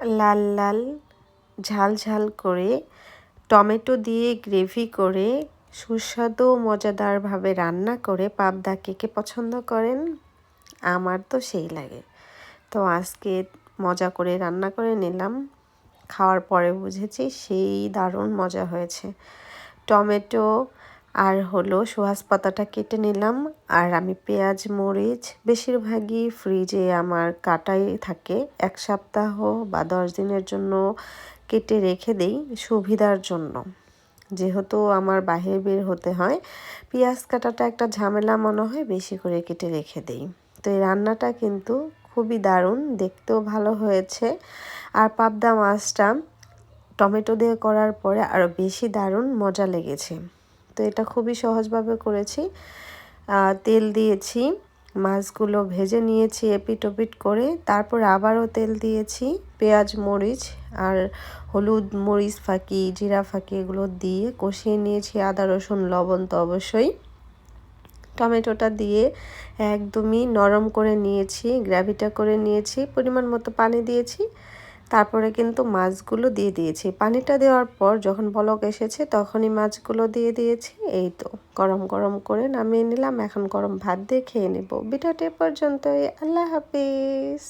লাল লাল, ঝাল ঝাল করে টমেটো দিয়ে গ্রেভি করে সুস্বাদু মজাদারভাবে রান্না করে পাবদা কে কে পছন্দ করেন, আমার তো সেই লাগে। তো আজকে মজা করে রান্না করে নিলাম, খাওয়ার পরে বুঝেছি সেই দারুণ মজা হয়েছে। টমেটো আর হলো সোহাস পাতাটা কেটে নিলাম। আর আমি পেঁয়াজ, মরিচ, বেশিরভাগই ফ্রিজে আমার কাটাই থাকে। এক সপ্তাহ বা দশ দিনের জন্য কেটে রেখে দেই সুবিধার জন্য। যেহেতু আমার বাহিরে বের হতে হয়, পেঁয়াজ কাটাটা একটা ঝামেলা মনে হয়, বেশি করে কেটে রেখে দেই। তো এই রান্নাটা কিন্তু খুবই দারুণ, দেখতেও ভালো হয়েছে। আর পাবদা মাছটা টমেটো দিয়ে করার পরে আরও বেশি দারুণ মজা লেগেছে। তো এটা খুবই সহজভাবে করেছি। তেল দিয়েছি, মাছগুলো ভেজে নিয়েছি এপিট ওপিট করে। তারপর আবারও তেল দিয়েছি, পেঁয়াজ, মরিচ আর হলুদ মরিচ ফাঁকি, জিরা ফাঁকি এগুলো দিয়ে কষিয়ে নিয়েছি, আদা, রসুন, লবণ তো অবশ্যই। টমেটোটা দিয়ে একদমই নরম করে নিয়েছি গ্র্যাভিটা করে নিয়েছি, পরিমাণ মতো পানি দিয়েছি। তারপরে কিন্তু মাছগুলো দিয়ে দিয়েছি। পানিটা দেওয়ার পর যখন বলক এসেছে তখনই মাছগুলো দিয়ে দিয়েছি। এই তো, গরম গরম করে নামিয়ে নিলাম। এখন গরম ভাত দিয়ে খেয়ে নেব। ভিডিওটি পর্যন্তই। আল্লাহ হাফিজ।